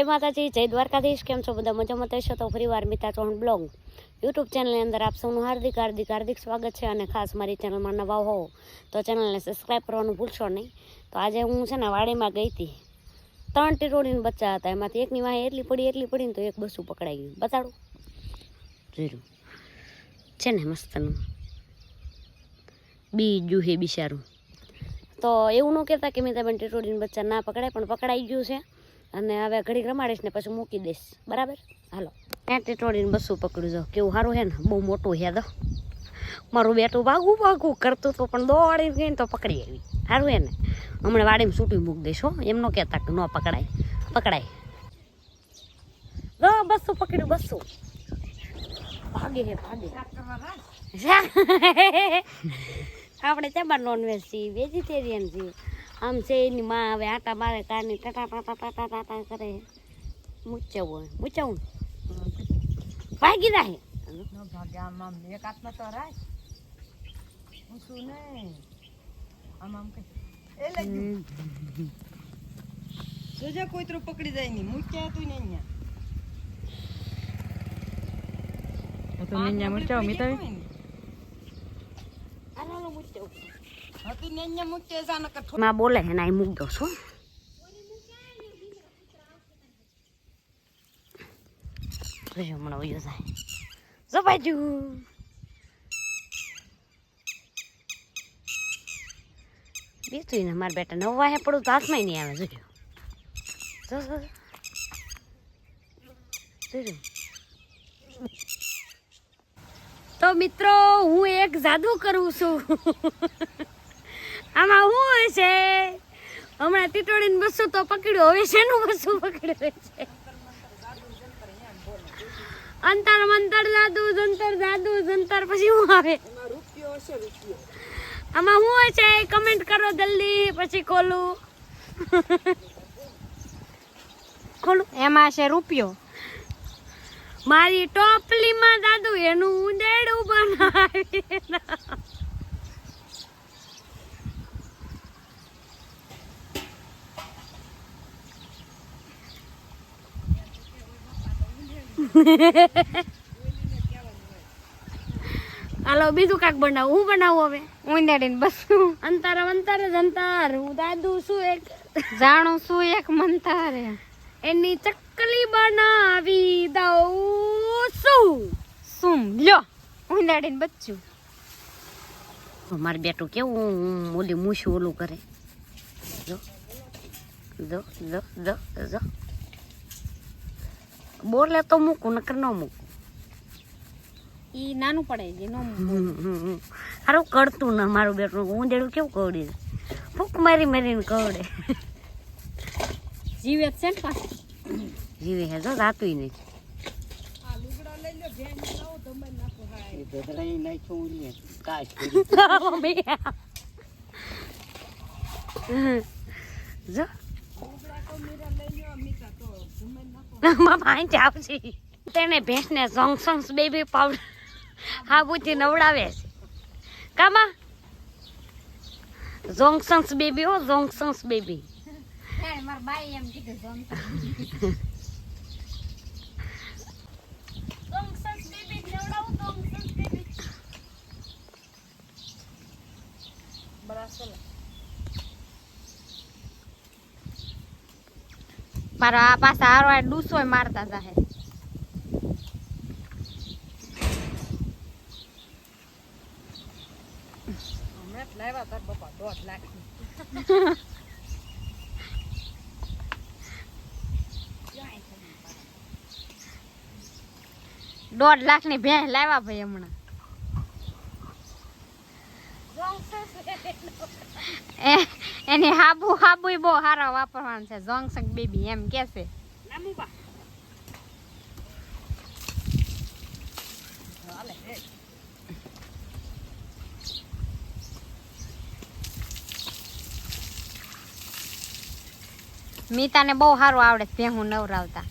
જય માતાજી જય દ્વારકાધીશ. કેમ છો બધા મજામાં? થશો તો ફરી વાર મિતા ચૌહાણ બ્લોગ. યુટ્યુબ ચેનલની અંદર આપ સૌનું હાર્દિક હાર્દિક હાર્દિક સ્વાગત છે અને ખાસ મારી ચેનલમાં નવા હોવ તો ચેનલને સબસ્ક્રાઈબ કરવાનું ભૂલશો નહીં. તો આજે હું છે ને વાડીમાં ગઈ હતી. ત્રણ ટીરોડીને બચ્ચા હતા. એમાંથી એકની વાહે એટલી પડી એટલી પડીને તો એક બસું પકડાઈ ગયું. બતાડું. જોયું છે ને મસ્તનું. બીજું હે બિચારું. તો એવું ન કહેતા કે મેં તમે ટીટોડીને બચ્ચા ના પકડાય પણ પકડાઈ ગયું છે. અને હવે ઘડીક રમાડીશ ને પછી મૂકી દઈશ. બરાબર? હાલો. ત્યાં ટીટોડીને બસું પકડ્યું જો કેવું સારું હે ને? બહુ મોટું હે દો મારું બેટું ભાગું ભાગું કરતું તો પણ દોડીને ગઈ તો પકડી આવી. સારું હે ને? હમણાં વાડીમાં છૂટી મૂકી દઈશ હો. એમ ન કહેતા કે ન પકડાય. પકડાય. જો બસું પકડ્યું, બસું. ભાગે હે ભાગે. આપણે ચાબા નોનવેજ છીએ? વેજીટેરિયન છીએ? આમ છે એની માં હવે આટા મારે કાની ટાટા ટાટા ટાટા ટાટા કરે. મૂચવું મૂચવું ભાગી જાય. એક હાથમાં તો રાખ. ઊંચું નહીં? આમ આમ કઈ. એ લઈ જોજે કોઈ તરફ પકડી જાય નહીં. મૂક્યા તું ને અહીંયા. તો નિન્યા મૂક્યા મૂચાવ મિતાવી મૂચવું અહીંયા કે ઠો- માં બોલે ને, અહીં મૂક દો છું. હમણાં ઉયો જાય. જો બાજુ. બીજું ને મારા બેટા નવ વાહે પડું તો હાથમાં નહીં આવે, જોજો. જોજો. તો મિત્રો, હું એક જાદુ કરું છું. આમાં શું છે? હમણાં ટીટોડીને બસો તો પકડ્યું હવે શેનું બસું પકડ્યું છે? અંતર મંતર જાદુ જંતર જાદુ જંતર પછી શું આવે? આમાં શું હોય છે? કમેન્ટ કરો જલ્દી પછી ખોલું. ખોલું. એમાં છે રૂપિયો. મારી ટોપલીમાં દાદુ એનું ઉંદેડું બનાવી હાલો બીજું કાંક બનાવું? હું બનાવું હવે? ઉંદેડીને બસું. અંતર અંતર જંતર હું દાદુ શું એક. જાણું શું એક મંતર. એની ચકલી બનાવી દઉં શું સુમ લ્યો ઉંદેડીને બચ્ચું. મારું બેટું કેવું ઓલી મૂછું ઓલું કરે. જો જો જો જો જો. બોલે તો મૂકું નકર ન મૂકું. ઈ નાનું પડે નો સારું કરતું ના મારું બેટું ઊંધેડું કેવું કવડી ફૂક મારી મારીને કવડે જીવે છે ને પાછું. જીવે હે જો રાતું નહીં. જો. મામા અહીં આવશે. તેને ભેંસને જોન્સન્સ બેબી પાવડર હાબુથી નવડાવે છે. કામાં? જોંગસંગ્સ બેબી હો જોંગસંગ્સ બેબી મારા બાઈ એમ કીધું જોંગસંગ્સ બેબી નવડાવું જોંગસંગ્સ બેબી મારા આ પાછા હારવા ડૂસોય મારતા જાહે દોઢ લાખની ભેંસ લાવ્યા ભાઈ હમણાં એ- એની હાબુ હાબુ બહુ સારા વાપરવાનું છે. જોંગસંગ બેબી એમ કે છે. મીતાને બહુ સારું આવડે છે ભેહું નવરાવતા.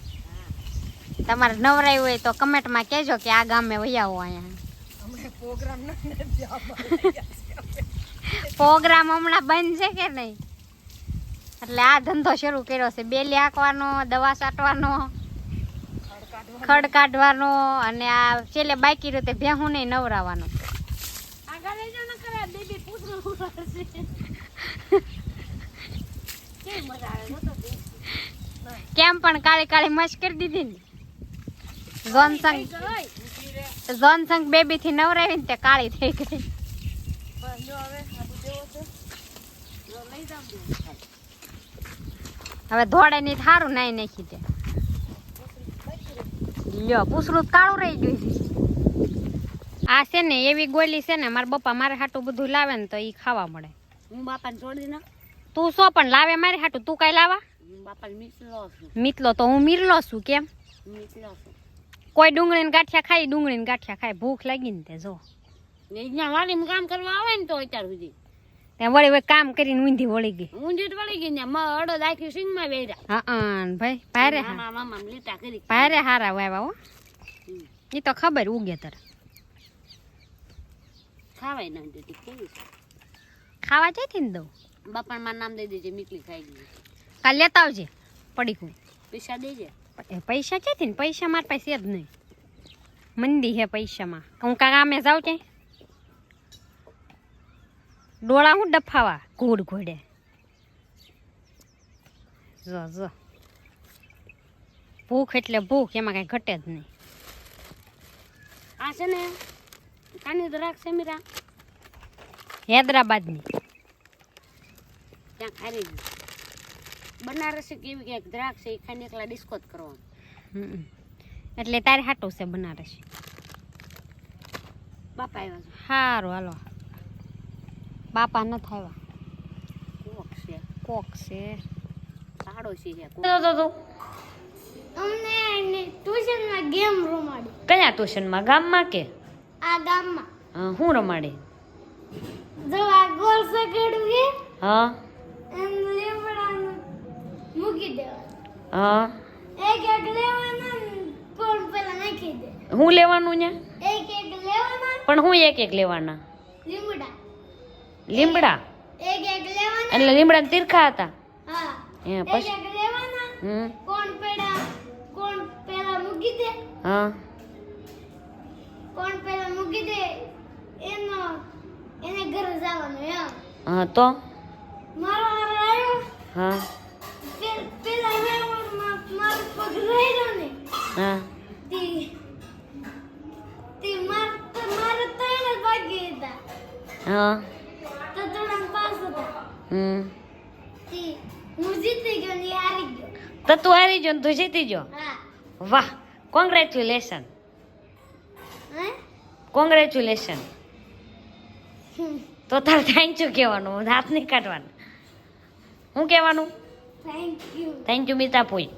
તમારે નવરાયું હોય તો કમેન્ટમાં કહેજો કે આ ગામે વૈયા આવો અહીંયા. પ્રોગ્રામ નથી પ્રોગ્રામ હમણાં બંધ છે કે નહીં? એટલે આ ધંધો શરૂ કર્યો છે. બેલી હાંકવાનો દવા છાંટવાનો ખડ કાઢવાનો અને આ છેલ્લે બાકી રીતે ભેહું નહીં નવરાવાનો. કેમ પણ કાળી કાળી મશ કરી દીધી ને? જોનસંગ જોનસંગ બેબી થી નવરાવી ને તે કાળી થઈ ગઈ. હવે આબુ જેવો છે જો લઈ જાઓ ને. હવે ધોળે ની સારું નાઈ નાખી દે. લ્યો પૂછડું કાળું રહી ગયું આ છે ને એવી ગોલી છે ને મારા પપ્પા મારે હાટું બધું લાવે ને તો એ ખાવા મળે. હું બાપાને છોડી ના તું શું પણ લાવે મારે હાટું? તું કઈ લાવા? મીતલો તો હું મીરલો છું કેમ? કોઈ ડુંગળી ડુંગળીને ગાંઠિયા ખાઈ ડુંગળી ને ગાંઠિયા ખાય. ભૂખ લાગી ને તે જો. ને વાડીમાં કામ કરવા આવે ને તો અત્યાર સુધી ત્યાં વળી વળી કામ કરીને ઊંધી વળી ગઈ. ઊંધી વળી ગઈ ને મ અડો દાખી સિંગમાં બેર્યા હા હા ભાઈ પારે મામા લીટા કરી. પારે હારા વાવ્યા હો. એ તો ખબર ઉગે તર. ખાવાય ના દીધી કેવી ખાવા જઈથી ને દઉં. બાપણ મારું નામ દઈ દેજે મીકલી ખાઈ ગઈ. કાલ લેતા આવજે પડીકું. પૈસા દેજે. પૈસા છે ને પૈસા મારા પાસે જ નહીં. મંદી હે પૈસામાં. હું કા કામે જાઉં છે ડોળા હું ડફાવા? ઘોડ ઘોડે જો જો. ભૂખ એટલે ભૂખ, એમાં કઈ ઘટે જ નહીં. આ છે ને કાની દ્રાક્ષ છે મીરા. હૈદરાબાદની. ત્યાં ગઈ બનારસી કેવી ક્યાંક દ્રાક્ષ છે, એ ખાઈને એકલા ડિસ્કો જ કરવાનું એટલે તારે હાટું છે બનારસ. બાપા આવ્યા સારું હાલો. બાપા ન થયા કોક છે. કોક છે. પાડોશી છે. અમને ટ્યુશનમાં ગેમ રમાડી. કયા ટ્યુશનમાં? ગામમાં કે? આ ગામમાં. હા, હું રમાડે? જો આ ગોલ છે હા એમ લીમડાનું મૂકી દેવાનું હા. એક એક લેવાના કોણ પેલા નાખી દે. હું લેવાનું ને એક એક લેવાના. પણ હું એક એક લેવાના? લીમડા. લીમડા. એટલે લીમડા તીરખા હતા. હા. પછી? હમ. કોણ પેડા કોણ પેલા મૂકી દે? હા. કોણ પેલા મૂકી દે? એનો એને ઘરે જવાનું એમ. હા તો? મારો આવ્યો? હા. પેલા મારો પગ રહ્યો ને. હા. તી માર મારે હતા. હા તો થોડા પાસ હતા હમ તી હું જીતી ગયો ને એ હારી ગયો તો હારી જો તું જીતી જો વાહ કોંગ્રેચ્યુલેશન કોંગ્રેચ્યુલેશન તો તારે થેન્ક યુ કહેવાનું હાથ નહીં કાઢવાનું. શું કહેવાનું? Thank you thank you મીતાપુઈ